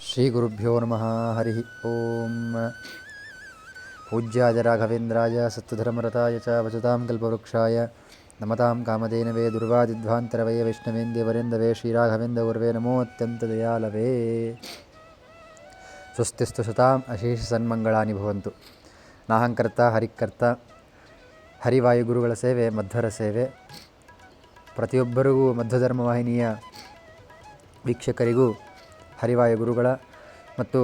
ಶ್ರೀಗುರುಭ್ಯೋ ನಮಃ ಹರಿ ಓಂ ಪೂಜ್ಯಾಯ ರಾಘವೇಂದ್ರಾಯ ಸತ್ಯಧರ್ಮರತಾಯ ಚ ವಚತಾಂ ಕಲ್ಪವೃಕ್ಷಾಯ ನಮತಾಂ ಕಾಮಧೇನವೇ ದುರ್ವಾದಿಧ್ವಾಂತರವೇ ವೈಷ್ಣವೇಂದ್ಯವರೆಂದವೇ ಶ್ರೀರಾಘವೇಂದ್ರ ಗುರುವೇ ನಮೋ ಅತ್ಯಂತ ದಯಾಲವೇ ಸ್ವಸ್ತಿಸ್ತು ಸತಾಂ ಅಶೇಷ ಸನ್ಮಂಗಳಾನಿ ಭವಂತು ನಾಹಂಕರ್ತ, ಹರಿಕರ್ತ ಹರಿವಾಯುಗುರುಗಳ ಸೇವೆ, ಮಧ್ವರ ಸೇವೆ. ಪ್ರತಿಯೊಬ್ಬರಿಗೂ ಮಧ್ವಧರ್ಮ ವಾಹಿನಿಯ ವೀಕ್ಷಕರಿಗೂ ಹರಿವಾಯುಗುರುಗಳ ಮತ್ತು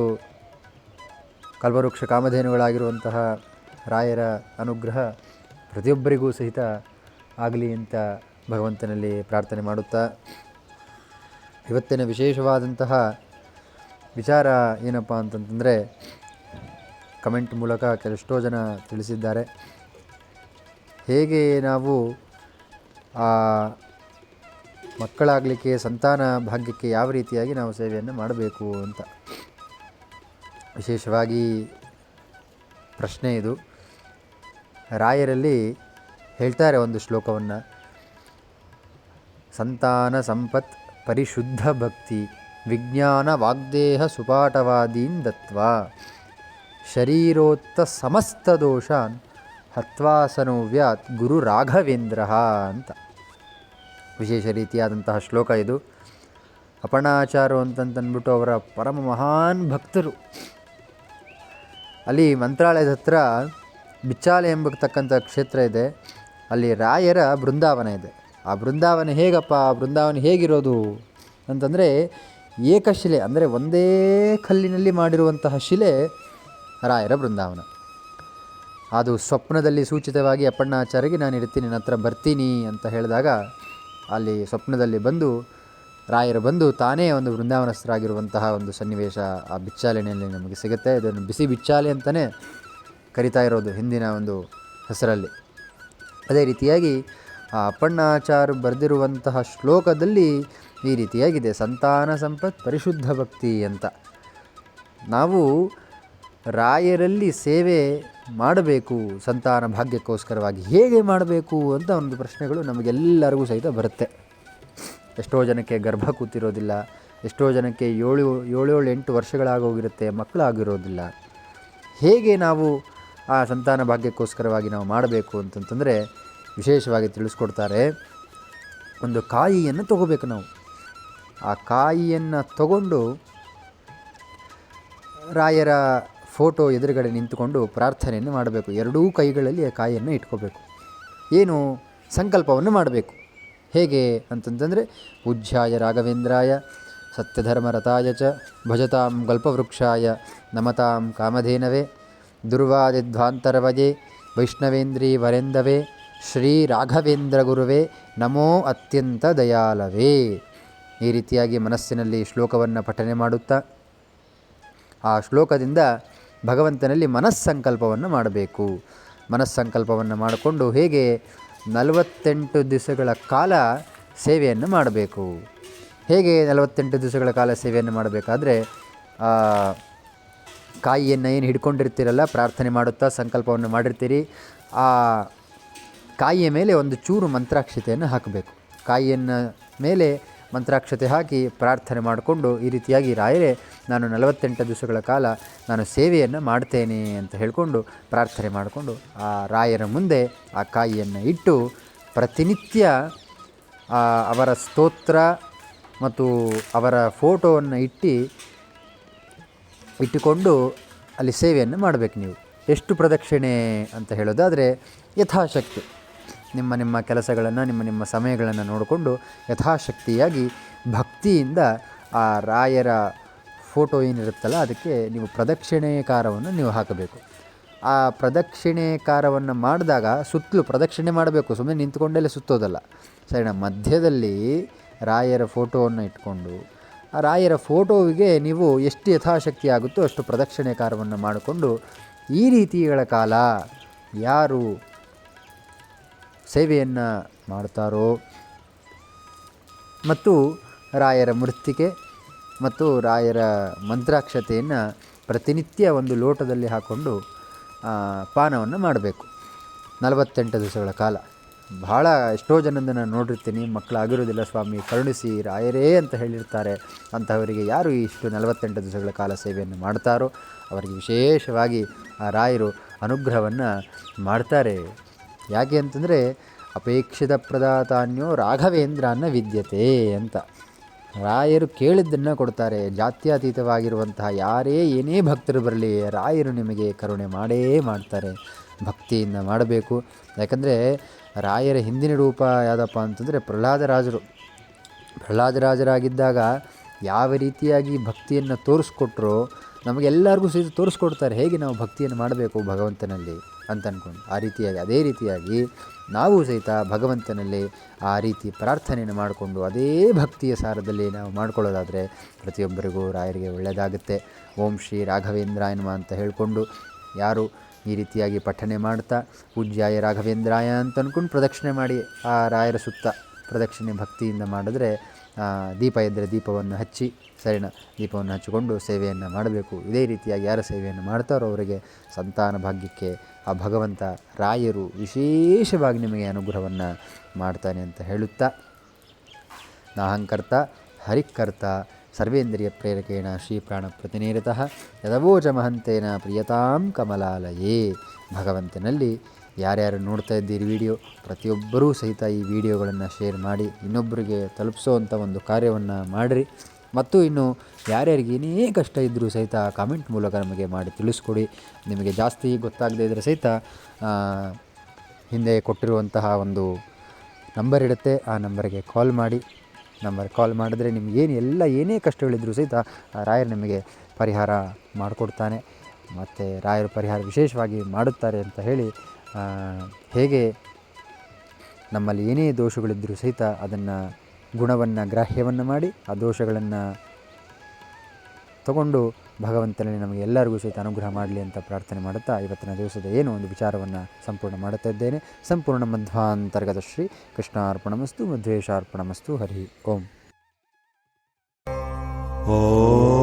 ಕಲ್ಪವೃಕ್ಷ ಕಾಮಧೇನುಗಳಾಗಿರುವಂತಹ ರಾಯರ ಅನುಗ್ರಹ ಪ್ರತಿಯೊಬ್ಬರಿಗೂ ಸಹಿತ ಆಗಲಿ ಅಂತ ಭಗವಂತನಲ್ಲಿ ಪ್ರಾರ್ಥನೆ ಮಾಡುತ್ತಾ, ಇವತ್ತಿನ ವಿಶೇಷವಾದಂತಹ ವಿಚಾರ ಏನಪ್ಪ ಅಂತಂತಂದರೆ ಕಮೆಂಟ್ ಮೂಲಕ ಕೆಲಷ್ಟೋ ಜನ ತಿಳಿಸಿದ್ದಾರೆ. ಹೇಗೆ ನಾವು ಮಕ್ಕಳಾಗಲಿಕ್ಕೆ, ಸಂತಾನ ಭಾಗ್ಯಕ್ಕೆ ಯಾವ ರೀತಿಯಾಗಿ ನಾವು ಸೇವೆಯನ್ನು ಮಾಡಬೇಕು ಅಂತ ವಿಶೇಷವಾಗಿ ಪ್ರಶ್ನೆ ಇದು. ರಾಯರಲ್ಲಿ ಹೇಳ್ತಾರೆ ಒಂದು ಶ್ಲೋಕವನ್ನು. ಸಂತಾನ ಸಂಪತ್ ಪರಿಶುದ್ಧ ಭಕ್ತಿ, ವಿಜ್ಞಾನ ವಾಗ್ದೇಹ ಸುಪಾಟವಾದೀನ್ ದತ್ವಾ. ಶರೀರೋತ್ತ ಸಮಸ್ತ ದೋಷಾನ್ ಹತ್ವಾಸನೋವ್ಯಾತ್ ಗುರು ರಾಘವೇಂದ್ರ ಅಂತ. ವಿಶೇಷ ರೀತಿಯಾದಂತಹ ಶ್ಲೋಕ ಇದು. ಅಪಣಾಚಾರು ಅಂತಂತಂದ್ಬಿಟ್ಟು ಅವರ ಪರಮ ಮಹಾನ್ ಭಕ್ತರು. ಅಲ್ಲಿ ಮಂತ್ರಾಲಯದ ಹತ್ರ ಬಿಚ್ಚಾಲೆ ಎಂಬತಕ್ಕಂಥ ಕ್ಷೇತ್ರ ಇದೆ. ಅಲ್ಲಿ ರಾಯರ ಬೃಂದಾವನ ಇದೆ. ಆ ಬೃಂದಾವನ ಹೇಗಪ್ಪ? ಆ ಬೃಂದಾವನ ಹೇಗಿರೋದು? ಅಂತಂದರೆ ಏಕಶಿಲೆ, ಅಂದರೆ ಒಂದೇ ಕಲ್ಲಿನಲ್ಲಿ ಮಾಡಿರುವಂತಹ ಶಿಲೆ ರಾಯರ ಬೃಂದಾವನ. ಅದು ಸ್ವಪ್ನದಲ್ಲಿ ಸೂಚಿತವಾಗಿ ಅಪ್ಪಣ್ಣಾಚಾರ್ಯಗೆ ನಾನು ಇರ್ತೀನಿ ನನ್ನ ಹತ್ರ ಬರ್ತೀನಿ ಅಂತ ಹೇಳಿದಾಗ ಅಲ್ಲಿ ಸ್ವಪ್ನದಲ್ಲಿ ಬಂದು ರಾಯರು ಬಂದು ತಾನೇ ಒಂದು ವೃಂದಾವನಸ್ಥರಾಗಿರುವಂತಹ ಒಂದು ಸನ್ನಿವೇಶ ಆ ಬಿಚ್ಚಾಲೆಯಲ್ಲಿ ನಮಗೆ ಸಿಗುತ್ತೆ. ಇದನ್ನು ಬಿಸಿ ಬಿಚ್ಚಾಲೆ ಅಂತಲೇ ಕರಿತಾ ಇರೋದು ಹಿಂದಿನ ಒಂದು ಹೆಸರಲ್ಲಿ. ಅದೇ ರೀತಿಯಾಗಿ ಆ ಅಪ್ಪಣ್ಣಾಚಾರ ಬರೆದಿರುವಂತಹ ಶ್ಲೋಕದಲ್ಲಿ ಈ ರೀತಿಯಾಗಿದೆ, ಸಂತಾನ ಸಂಪತ್ ಪರಿಶುದ್ಧ ಭಕ್ತಿ ಅಂತ. ನಾವು ರಾಯರಲ್ಲಿ ಸೇವೆ ಮಾಡಬೇಕು ಸಂತಾನ ಭಾಗ್ಯಕ್ಕೋಸ್ಕರವಾಗಿ. ಹೇಗೆ ಮಾಡಬೇಕು ಅಂತ ಒಂದು ಪ್ರಶ್ನೆಗಳು ನಮಗೆಲ್ಲರಿಗೂ ಸಹಿತ ಬರುತ್ತೆ. ಎಷ್ಟೋ ಜನಕ್ಕೆ ಗರ್ಭ ಕೂತಿರೋದಿಲ್ಲ, ಎಷ್ಟೋ ಜನಕ್ಕೆ ಏಳು, ಏಳೇಳು, ಎಂಟು ವರ್ಷಗಳಾಗೋಗಿರುತ್ತೆ ಮಕ್ಕಳಾಗಿರೋದಿಲ್ಲ. ಹೇಗೆ ನಾವು ಆ ಸಂತಾನ ಭಾಗ್ಯಕ್ಕೋಸ್ಕರವಾಗಿ ನಾವು ಮಾಡಬೇಕು ಅಂತಂತಂದರೆ ವಿಶೇಷವಾಗಿ ತಿಳಿಸ್ಕೊಡ್ತಾರೆ, ಒಂದು ಕಾಯಿಯನ್ನು ತಗೋಬೇಕು ನಾವು. ಆ ಕಾಯಿಯನ್ನು ತಗೊಂಡು ರಾಯರ ಫೋಟೋ ಎದುರುಗಡೆ ನಿಂತುಕೊಂಡು ಪ್ರಾರ್ಥನೆಯನ್ನು ಮಾಡಬೇಕು. ಎರಡೂ ಕೈಗಳಲ್ಲಿ ಆ ಕಾಯಿಯನ್ನು ಇಟ್ಕೋಬೇಕು. ಏನು? ಸಂಕಲ್ಪವನ್ನು ಮಾಡಬೇಕು. ಹೇಗೆ ಅಂತಂತಂದರೆ ಉಜ್ಜಾಯ ರಾಘವೇಂದ್ರಾಯ, ಸತ್ಯಧರ್ಮರಥಾಯ ಚ, ಭಜತಾಂ ಗಲ್ಪವೃಕ್ಷಾಯ, ನಮತಾಂ ಕಾಮಧೇನವೇ ದುರ್ವಾದಿಧ್ವಾಂತರವಜೆ ವೈಷ್ಣವೇಂದ್ರಿ ವರೆಂದವೇ, ಶ್ರೀ ರಾಘವೇಂದ್ರ ಗುರುವೇ, ನಮೋ ಅತ್ಯಂತ ದಯಾಲವೇ. ಈ ರೀತಿಯಾಗಿ ಮನಸ್ಸಿನಲ್ಲಿ ಶ್ಲೋಕವನ್ನು ಪಠನೆ ಮಾಡುತ್ತಾ, ಆ ಶ್ಲೋಕದಿಂದ ಭಗವಂತನಲ್ಲಿ ಮನಸ್ಸಂಕಲ್ಪವನ್ನು ಮಾಡಬೇಕು. ಮನಸ್ಸಂಕಲ್ಪವನ್ನು ಮಾಡಿಕೊಂಡು ಹೇಗೆ ನಲವತ್ತೆಂಟು ದಿವಸಗಳ ಕಾಲ ಸೇವೆಯನ್ನು ಮಾಡಬೇಕು. ಹೇಗೆ ನಲವತ್ತೆಂಟು ದಿವಸಗಳ ಕಾಲ ಸೇವೆಯನ್ನು ಮಾಡಬೇಕಾದ್ರೆ ಕಾಯಿಯನ್ನು ಏನು ಹಿಡ್ಕೊಂಡಿರ್ತೀರಲ್ಲ, ಪ್ರಾರ್ಥನೆ ಮಾಡುತ್ತಾ ಸಂಕಲ್ಪವನ್ನು ಮಾಡಿರ್ತೀರಿ, ಆ ಕಾಯಿಯ ಮೇಲೆ ಒಂದು ಚೂರು ಮಂತ್ರಾಕ್ಷತೆಯನ್ನು ಹಾಕಬೇಕು. ಕಾಯಿಯನ್ನು ಮೇಲೆ ಮಂತ್ರಾಕ್ಷತೆ ಹಾಕಿ ಪ್ರಾರ್ಥನೆ ಮಾಡಿಕೊಂಡು ಈ ರೀತಿಯಾಗಿ ರಾಯರೇ ನಾನು ನಲವತ್ತೆಂಟು ದಿವಸಗಳ ಕಾಲ ನಾನು ಸೇವೆಯನ್ನು ಮಾಡ್ತೇನೆ ಅಂತ ಹೇಳಿಕೊಂಡು ಪ್ರಾರ್ಥನೆ ಮಾಡಿಕೊಂಡು ಆ ರಾಯರ ಮುಂದೆ ಆ ಕಾಯಿಯನ್ನು ಇಟ್ಟು ಪ್ರತಿನಿತ್ಯ ಅವರ ಸ್ತೋತ್ರ ಮತ್ತು ಅವರ ಫೋಟೋವನ್ನು ಇಟ್ಟು ಇಟ್ಟುಕೊಂಡು ಅಲ್ಲಿ ಸೇವೆಯನ್ನು ಮಾಡಬೇಕು ನೀವು. ಎಷ್ಟು ಪ್ರದಕ್ಷಿಣೆ ಅಂತ ಹೇಳೋದಾದರೆ ಯಥಾಶಕ್ತಿ. ನಿಮ್ಮ ನಿಮ್ಮ ಕೆಲಸಗಳನ್ನು, ನಿಮ್ಮ ನಿಮ್ಮ ಸಮಯಗಳನ್ನು ನೋಡಿಕೊಂಡು ಯಥಾಶಕ್ತಿಯಾಗಿ ಭಕ್ತಿಯಿಂದ ಆ ರಾಯರ ಫೋಟೋ ಏನಿರುತ್ತಲ್ಲ ಅದಕ್ಕೆ ನೀವು ಪ್ರದಕ್ಷಿಣೆಕಾರವನ್ನು ನೀವು ಹಾಕಬೇಕು. ಆ ಪ್ರದಕ್ಷಿಣೆಕಾರವನ್ನು ಮಾಡಿದಾಗ ಸುತ್ತಲೂ ಪ್ರದಕ್ಷಿಣೆ ಮಾಡಬೇಕು ಸುಮ್ಮನೆ ನಿಂತ್ಕೊಂಡಲ್ಲೇ ಸುತ್ತೋದಲ್ಲ. ಸರಿನಾ? ಮಧ್ಯದಲ್ಲಿ ರಾಯರ ಫೋಟೋವನ್ನು ಇಟ್ಕೊಂಡು, ಆ ರಾಯರ ಫೋಟೋವಿಗೆ ನೀವು ಎಷ್ಟು ಯಥಾಶಕ್ತಿ ಆಗುತ್ತೋ ಅಷ್ಟು ಪ್ರದಕ್ಷಿಣೆಕಾರವನ್ನು ಮಾಡಿಕೊಂಡು, ಈ ರೀತಿಗಳ ಕಾಲ ಯಾರು ಸೇವೆಯನ್ನು ಮಾಡ್ತಾರೋ ಮತ್ತು ರಾಯರ ಮೃತ್ತಿಕೆ ಮತ್ತು ರಾಯರ ಮಂತ್ರಾಕ್ಷತೆಯನ್ನು ಪ್ರತಿನಿತ್ಯ ಒಂದು ಲೋಟದಲ್ಲಿ ಹಾಕ್ಕೊಂಡು ಪಾನವನ್ನು ಮಾಡಬೇಕು. ನಲವತ್ತೆಂಟು ದಿವಸಗಳ ಕಾಲ. ಭಾಳ ಎಷ್ಟೋ ಜನದ ನಾನು ನೋಡಿರ್ತೀನಿ. ಮಕ್ಕಳಾಗಿರೋದಿಲ್ಲ ಸ್ವಾಮಿ, ಕರುಣಿಸಿ ರಾಯರೇ ಅಂತ ಹೇಳಿರ್ತಾರೆ. ಅಂಥವರಿಗೆ ಯಾರು ಇಷ್ಟು ನಲವತ್ತೆಂಟು ದಿವಸಗಳ ಕಾಲ ಸೇವೆಯನ್ನು ಮಾಡ್ತಾರೋ, ಅವರಿಗೆ ವಿಶೇಷವಾಗಿ ಆ ರಾಯರು ಅನುಗ್ರಹವನ್ನು ಮಾಡ್ತಾರೆ. ಯಾಕೆ ಅಂತಂದರೆ ಅಪೇಕ್ಷಿತ ಪ್ರದಾತಾನ್ಯೋ ರಾಘವೇಂದ್ರನ ವಿದ್ಯತೆ ಅಂತ. ರಾಯರು ಕೇಳಿದ್ದನ್ನು ಕೊಡ್ತಾರೆ. ಜಾತ್ಯತೀತವಾಗಿರುವಂತಹ ಯಾರೇ ಏನೇ ಭಕ್ತರು ಬರಲಿ, ರಾಯರು ನಿಮಗೆ ಕರುಣೆ ಮಾಡೇ ಮಾಡ್ತಾರೆ. ಭಕ್ತಿಯಿಂದ ಮಾಡಬೇಕು. ಯಾಕಂದರೆ ರಾಯರ ಹಿಂದಿನ ರೂಪ ಯಾವುದಪ್ಪ ಅಂತಂದರೆ ಪ್ರಹ್ಲಾದರಾಜರು. ಪ್ರಹ್ಲಾದರಾಜರಾಗಿದ್ದಾಗ ಯಾವ ರೀತಿಯಾಗಿ ಭಕ್ತಿಯನ್ನು ತೋರಿಸ್ಕೊಟ್ರೋ ನಮಗೆಲ್ಲರಿಗೂ ಸಹಿತ ತೋರಿಸ್ಕೊಡ್ತಾರೆ, ಹೇಗೆ ನಾವು ಭಕ್ತಿಯನ್ನು ಮಾಡಬೇಕು ಭಗವಂತನಲ್ಲಿ ಅಂತ ಅಂದ್ಕೊಂಡು ಆ ರೀತಿಯಾಗಿ, ಅದೇ ರೀತಿಯಾಗಿ ನಾವು ಸಹಿತ ಭಗವಂತನಲ್ಲಿ ಆ ರೀತಿ ಪ್ರಾರ್ಥನೆಯನ್ನು ಮಾಡಿಕೊಂಡು ಅದೇ ಭಕ್ತಿಯ ಸಾರದಲ್ಲಿ ನಾವು ಮಾಡ್ಕೊಳ್ಳೋದಾದರೆ ಪ್ರತಿಯೊಬ್ಬರಿಗೂ ರಾಯರಿಗೆ ಒಳ್ಳೆಯದಾಗುತ್ತೆ. ಓಂ ಶ್ರೀ ರಾಘವೇಂದ್ರಾಯನ್ಮ ಅಂತ ಹೇಳಿಕೊಂಡು ಯಾರು ಈ ರೀತಿಯಾಗಿ ಪಠನೆ ಮಾಡ್ತಾ ಪೂಜ್ಯಾಯ ರಾಘವೇಂದ್ರಾಯ ಅಂತ ಅಂದ್ಕೊಂಡು ಪ್ರದಕ್ಷಿಣೆ ಮಾಡಿ ಆ ರಾಯರ ಸುತ್ತ ಪ್ರದಕ್ಷಿಣೆ ಭಕ್ತಿಯಿಂದ ಮಾಡಿದ್ರೆ ದೀಪ ಇದ್ದರೆ ದೀಪವನ್ನು ಹಚ್ಚಿ, ಸರಿನಾ ದೀಪವನ್ನು ಹಚ್ಚಿಕೊಂಡು ಸೇವೆಯನ್ನು ಮಾಡಬೇಕು. ಇದೇ ರೀತಿಯಾಗಿ ಯಾರ ಸೇವೆಯನ್ನು ಮಾಡ್ತಾರೋ ಅವರಿಗೆ ಸಂತಾನ ಭಾಗ್ಯಕ್ಕೆ ಆ ಭಗವಂತ ರಾಯರು ವಿಶೇಷವಾಗಿ ನಿಮಗೆ ಅನುಗ್ರಹವನ್ನು ಮಾಡ್ತಾನೆ ಅಂತ ಹೇಳುತ್ತಾ, ನಾಹಂಕರ್ತ ಹರಿಕರ್ತ ಸರ್ವೇಂದ್ರಿಯ ಪ್ರೇರಕೇಣ ಶ್ರೀಪ್ರಾಣ ಪ್ರತಿನಿರತಃ ಯದವೋಚ ಮಹಂತೇನ ಪ್ರಿಯತಾಂ ಕಮಲಾಲಯೇ ಭಗವಂತನಲ್ಲಿ ಯಾರ್ಯಾರು ನೋಡ್ತಾ ಇದ್ದೀರಿ ವಿಡಿಯೋ, ಪ್ರತಿಯೊಬ್ಬರೂ ಸಹಿತ ಈ ವಿಡಿಯೋಗಳನ್ನು ಶೇರ್ ಮಾಡಿ ಇನ್ನೊಬ್ಬರಿಗೆ ತಲುಪಿಸೋವಂಥ ಒಂದು ಕಾರ್ಯವನ್ನು ಮಾಡಿರಿ. ಮತ್ತು ಇನ್ನು ಯಾರ್ಯಾರಿಗೆ ಏನೇ ಕಷ್ಟ ಇದ್ದರೂ ಸಹಿತ ಕಾಮೆಂಟ್ ಮೂಲಕ ನಮಗೆ ಮಾಡಿ ತಿಳಿಸ್ಕೊಡಿ. ನಿಮಗೆ ಜಾಸ್ತಿ ಗೊತ್ತಾಗದೇ ಇದ್ದರೆ ಸಹಿತ ಹಿಂದೆ ಕೊಟ್ಟಿರುವಂತಹ ಒಂದು ನಂಬರ್ ಇರುತ್ತೆ, ಆ ನಂಬರ್ಗೆ ಕಾಲ್ ಮಾಡಿ. ನಂಬರ್ ಕಾಲ್ ಮಾಡಿದ್ರೆ ನಿಮಗೇನು ಎಲ್ಲ ಏನೇ ಕಷ್ಟಗಳಿದ್ರೂ ಸಹಿತ ರಾಯರು ನಿಮಗೆ ಪರಿಹಾರ ಮಾಡಿಕೊಡ್ತಾನೆ. ಮತ್ತು ರಾಯರು ಪರಿಹಾರ ವಿಶೇಷವಾಗಿ ಮಾಡುತ್ತಾರೆ ಅಂತ ಹೇಳಿ ಹೇಗೆ ನಮ್ಮಲ್ಲಿ ಏನೇ ದೋಷಗಳಿದ್ದರೂ ಸಹಿತ ಅದನ್ನು ಗುಣವನ್ನು, ಗ್ರಾಹ್ಯವನ್ನು ಮಾಡಿ ಆ ದೋಷಗಳನ್ನು ತಗೊಂಡು ಭಗವಂತನಲ್ಲಿ ನಮಗೆ ಎಲ್ಲರಿಗೂ ಸಹಿತ ಅನುಗ್ರಹ ಮಾಡಲಿ ಅಂತ ಪ್ರಾರ್ಥನೆ ಮಾಡುತ್ತಾ ಇವತ್ತಿನ ದಿವಸದ ಏನು ಒಂದು ವಿಚಾರವನ್ನು ಸಂಪೂರ್ಣ ಮಾಡುತ್ತಾ ಇದ್ದೇನೆ. ಸಂಪೂರ್ಣ ಮಧ್ವಾಂತರ್ಗತ ಶ್ರೀ ಕೃಷ್ಣಾರ್ಪಣಮಸ್ತು, ಮಧ್ವೇಶಾರ್ಪಣಮಸ್ತು, ಹರಿ ಓಂ. ॐ